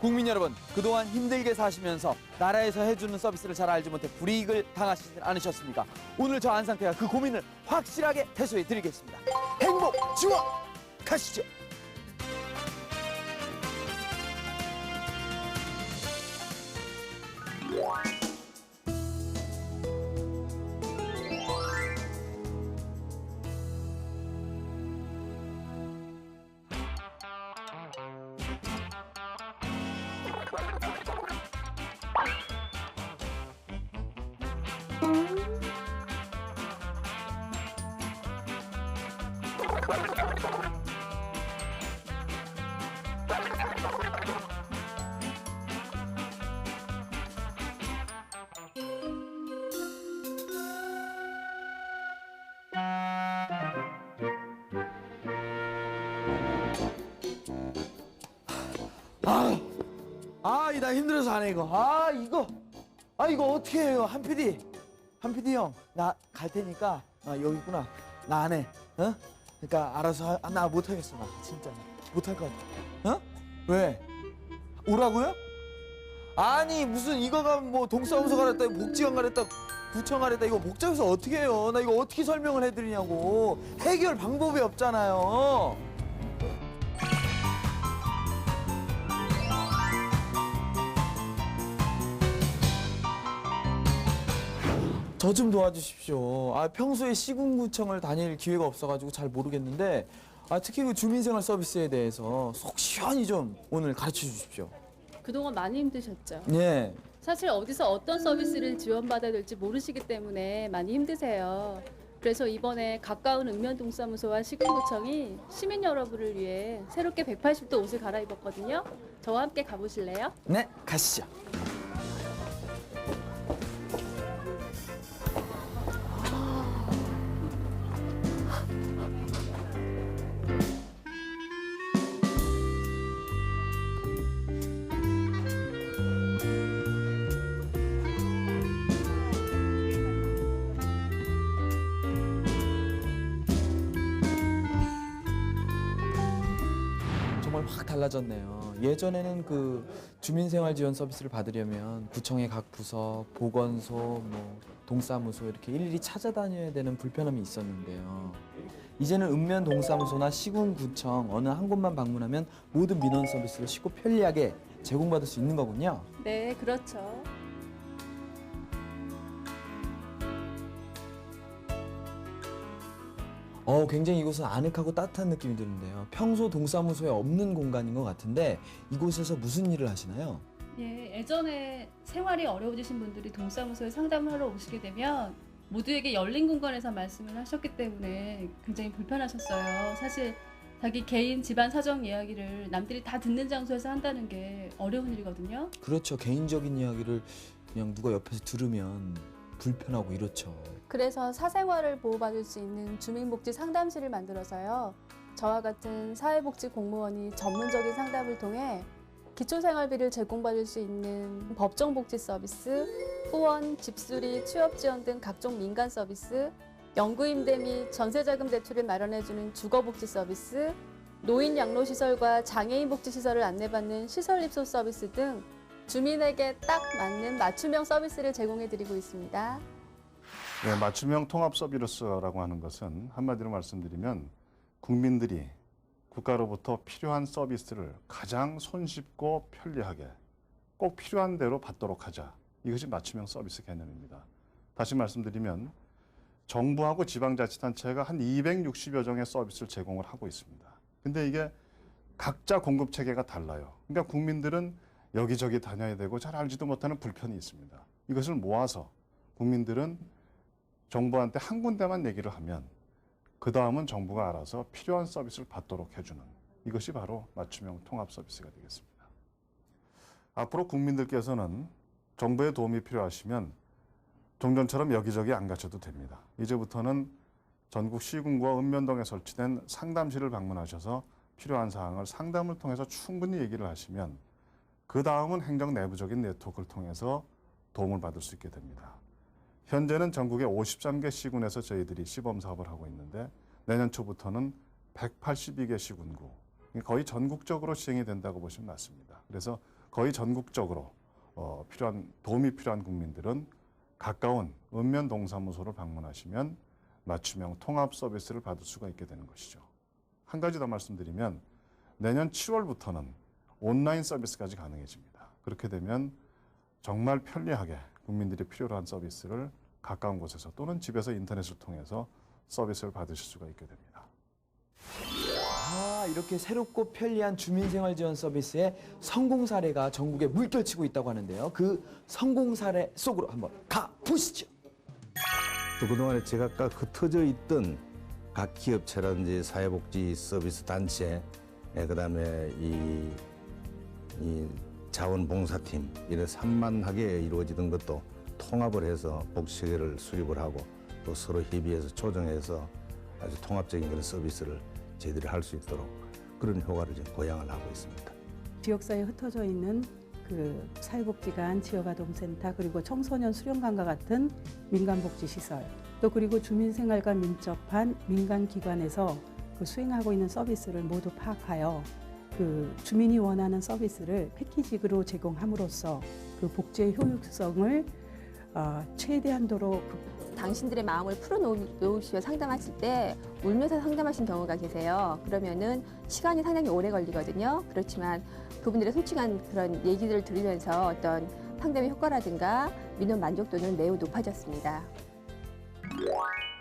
국민 여러분, 그동안 힘들게 사시면서 나라에서 해주는 서비스를 잘 알지 못해 불이익을 당하시지 않으셨습니까? 오늘 저 안상태가 그 고민을 확실하게 해소해 드리겠습니다. 행복 지원 가시죠. 나 힘들어서 안 해 이거. 아, 이거, 아 이거 어떻게 해요, 한 PD, 한 PD 형, 나 갈 테니까, 아 여기 있구나, 나 안 해, 어? 그러니까 알아서, 하, 나 못하겠어, 나 진짜 못할 것 같아, 어? 왜? 오라고요? 아니 무슨 이거가 뭐 동사무소 가랬다, 복지관 가랬다, 구청 가랬다 이거 목적에서 어떻게 해요? 나 이거 어떻게 설명을 해드리냐고 해결 방법이 없잖아요. 저 좀 도와주십시오. 아, 평소에 시군구청을 다닐 기회가 없어가지고 잘 모르겠는데, 아, 특히 그 주민생활 서비스에 대해서 속 시원히 좀 오늘 가르쳐 주십시오. 그동안 많이 힘드셨죠. 예. 사실 어디서 어떤 서비스를 지원받아야 될지 모르시기 때문에 많이 힘드세요. 그래서 이번에 가까운 읍면동사무소와 시군구청이 시민 여러분을 위해 새롭게 180도 옷을 갈아입었거든요. 저와 함께 가보실래요? 네, 가시죠. 달라졌네요. 예전에는 그 주민생활 지원 서비스를 받으려면 구청의 각 부서, 보건소, 뭐 동사무소 이렇게 일일이 찾아다녀야 되는 불편함이 있었는데요. 이제는 읍면 동사무소나 시군 구청 어느 한 곳만 방문하면 모든 민원 서비스를 쉽고 편리하게 제공받을 수 있는 거군요. 네, 그렇죠. 어, 굉장히 이곳은 아늑하고 따뜻한 느낌이 드는데요. 평소 동사무소에 없는 공간인 것 같은데 이곳에서 무슨 일을 하시나요? 예, 예전에 생활이 어려워지신 분들이 동사무소에 상담을 하러 오시게 되면 모두에게 열린 공간에서 말씀을 하셨기 때문에 굉장히 불편하셨어요. 사실 자기 개인 집안 사정 이야기를 남들이 다 듣는 장소에서 한다는 게 어려운 일이거든요. 그렇죠. 개인적인 이야기를 그냥 누가 옆에서 들으면 불편하고 이렇죠. 그래서 사생활을 보호받을 수 있는 주민복지 상담실을 만들어서요. 저와 같은 사회복지 공무원이 전문적인 상담을 통해 기초생활비를 제공받을 수 있는 법정복지 서비스, 후원, 집수리, 취업지원 등 각종 민간 서비스, 연구임대 및 전세자금 대출을 마련해주는 주거복지 서비스, 노인 양로시설과 장애인 복지시설을 안내받는 시설 입소 서비스 등 주민에게 딱 맞는 맞춤형 서비스를 제공해드리고 있습니다. 네, 맞춤형 통합 서비스라고 하는 것은 한마디로 말씀드리면 국민들이 국가로부터 필요한 서비스를 가장 손쉽고 편리하게 꼭 필요한 대로 받도록 하자. 이것이 맞춤형 서비스 개념입니다. 다시 말씀드리면 정부하고 지방자치단체가 한 260여 종의 서비스를 제공을 하고 있습니다. 근데 이게 각자 공급 체계가 달라요. 그러니까 국민들은 여기저기 다녀야 되고 잘 알지도 못하는 불편이 있습니다. 이것을 모아서 국민들은 정부한테 한 군데만 얘기를 하면 그 다음은 정부가 알아서 필요한 서비스를 받도록 해주는 이것이 바로 맞춤형 통합 서비스가 되겠습니다. 앞으로 국민들께서는 정부의 도움이 필요하시면 종전처럼 여기저기 안 가셔도 됩니다. 이제부터는 전국 시군구와 읍면동에 설치된 상담실을 방문하셔서 필요한 사항을 상담을 통해서 충분히 얘기를 하시면 그 다음은 행정 내부적인 네트워크를 통해서 도움을 받을 수 있게 됩니다. 현재는 전국의 53개 시군에서 저희들이 시범 사업을 하고 있는데 내년 초부터는 182개 시군구 거의 전국적으로 시행이 된다고 보시면 맞습니다. 그래서 거의 전국적으로 어, 필요한 도움이 필요한 국민들은 가까운 읍면 동사무소를 방문하시면 맞춤형 통합 서비스를 받을 수가 있게 되는 것이죠. 한 가지 더 말씀드리면 내년 7월부터는 온라인 서비스까지 가능해집니다. 그렇게 되면 정말 편리하게 국민들이 필요로 한 서비스를 가까운 곳에서 또는 집에서 인터넷을 통해서 서비스를 받으실 수가 있게 됩니다. 아, 이렇게 새롭고 편리한 주민생활 지원 서비스의 성공 사례가 전국에 물결치고 있다고 하는데요. 그 성공 사례 속으로 한번 가 보시죠. 또 그동안에 제각각 흩어져 있던 각 기업체라든지 사회복지 서비스 단체, 예, 그다음에 이, 이 자원봉사팀 이런 산만하게 이루어지던 것도 통합을 해서 복지체계를 수립을 하고 또 서로 협의해서 조정해서 아주 통합적인 그런 서비스를 저희들이 할 수 있도록 그런 효과를 지금 고양을 하고 있습니다. 지역사회에 흩어져 있는 그 사회복지관, 지역아동센터 그리고 청소년 수련관과 같은 민간복지시설 또 그리고 주민생활과 민첩한 민간기관에서 그 수행하고 있는 서비스를 모두 파악하여 그 주민이 원하는 서비스를 패키지로 제공함으로써 그 복지의 효율성을 어, 최대한도로 극- 당신들의 마음을 풀어놓으시며 상담하실 때 울면서 상담하신 경우가 계세요. 그러면은 시간이 상당히 오래 걸리거든요. 그렇지만 그분들의 솔직한 그런 얘기들을 들으면서 어떤 상담의 효과라든가 민원 만족도는 매우 높아졌습니다.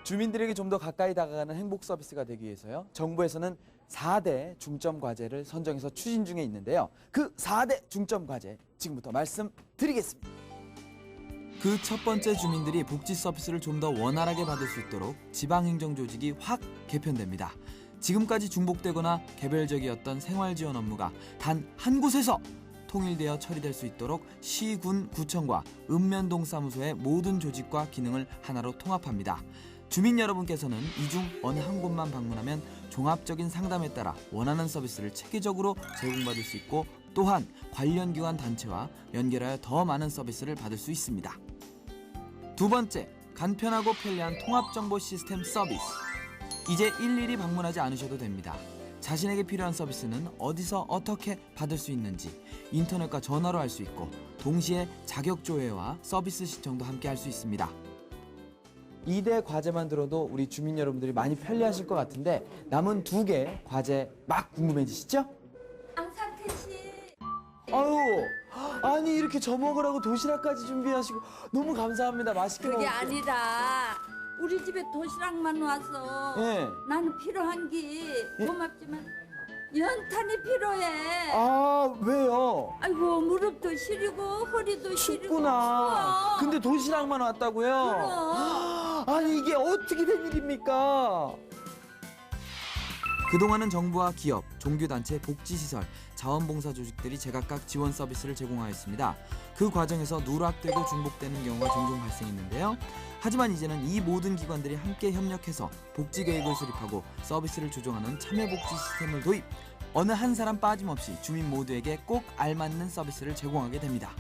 주민들에게 좀 더 가까이 다가가는 행복 서비스가 되기 위해서요. 정부에서는 4대 중점 과제를 선정해서 추진 중에 있는데요. 그 4대 중점 과제 지금부터 말씀드리겠습니다. 그 첫 번째 주민들이 복지 서비스를 좀 더 원활하게 받을 수 있도록 지방행정 조직이 확 개편됩니다. 지금까지 중복되거나 개별적이었던 생활 지원 업무가 단 한 곳에서 통일되어 처리될 수 있도록 시, 군, 구청과 읍면동 사무소의 모든 조직과 기능을 하나로 통합합니다. 주민 여러분께서는 이 중 어느 한 곳만 방문하면 종합적인 상담에 따라 원하는 서비스를 체계적으로 제공받을 수 있고 또한 관련 기관 단체와 연결하여 더 많은 서비스를 받을 수 있습니다. 두 번째, 간편하고 편리한 통합정보 시스템 서비스. 이제 일일이 방문하지 않으셔도 됩니다. 자신에게 필요한 서비스는 어디서 어떻게 받을 수 있는지 인터넷과 전화로 할 수 있고 동시에 자격 조회와 서비스 신청도 함께 할 수 있습니다. 2대 과제만 들어도 우리 주민 여러분들이 많이 편리하실 것 같은데 남은 두 개 과제 막 궁금해지시죠? 안상태 씨. 아유, 아니 이렇게 저 먹으라고 도시락까지 준비하시고 너무 감사합니다. 맛있게 그게 먹을게요. 아니라 우리 집에 도시락만 와서 예. 나는 필요한 게 예? 고맙지만 연탄이 필요해. 아 왜요? 아이고 무릎도 시리고 허리도 시리고 춥구나. 추워. 근데 도시락만 왔다고요? 그럼. 아니 이게 어떻게 된 일입니까? 그동안은 정부와 기업, 종교단체, 복지시설, 자원봉사 조직들이 제각각 지원 서비스를 제공하였습니다. 그 과정에서 누락되고 중복되는 경우가 종종 발생했는데요. 하지만 이제는 이 모든 기관들이 함께 협력해서 복지 계획을 수립하고 서비스를 조정하는 참여복지 시스템을 도입. 어느 한 사람 빠짐없이 주민 모두에게 꼭 알맞는 서비스를 제공하게 됩니다.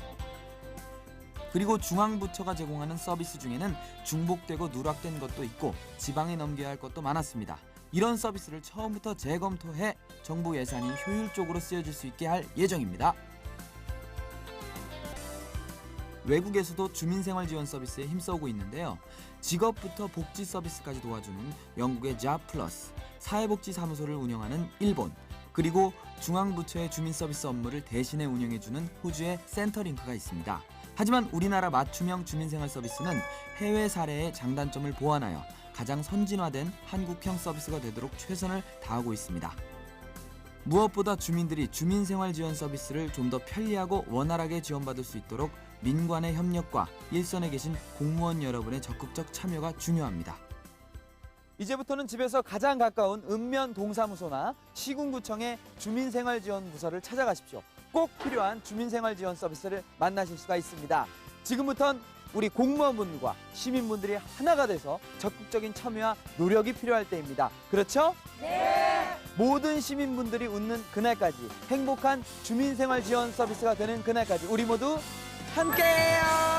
그리고 중앙부처가 제공하는 서비스 중에는 중복되고 누락된 것도 있고 지방에 넘겨야 할 것도 많았습니다. 이런 서비스를 처음부터 재검토해 정부 예산이 효율적으로 쓰여질 수 있게 할 예정입니다. 외국에서도 주민생활 지원 서비스에 힘써고 있는데요. 직업부터 복지 서비스까지 도와주는 영국의 잡 플러스, 사회복지사무소를 운영하는 일본, 그리고 중앙부처의 주민 서비스 업무를 대신해 운영해주는 호주의 센터링크가 있습니다. 하지만 우리나라 맞춤형 주민생활 서비스는 해외 사례의 장단점을 보완하여 가장 선진화된 한국형 서비스가 되도록 최선을 다하고 있습니다. 무엇보다 주민들이 주민생활 지원 서비스를 좀 더 편리하고 원활하게 지원받을 수 있도록 민관의 협력과 일선에 계신 공무원 여러분의 적극적 참여가 중요합니다. 이제부터는 집에서 가장 가까운 읍면 동사무소나 시군구청의 주민생활지원부서를 찾아가십시오. 꼭 필요한 주민생활지원 서비스를 만나실 수가 있습니다. 지금부턴 우리 공무원분들과 시민분들이 하나가 돼서 적극적인 참여와 노력이 필요할 때입니다. 그렇죠? 네. 모든 시민분들이 웃는 그날까지 행복한 주민생활 지원 서비스가 되는 그날까지 우리 모두 함께해요.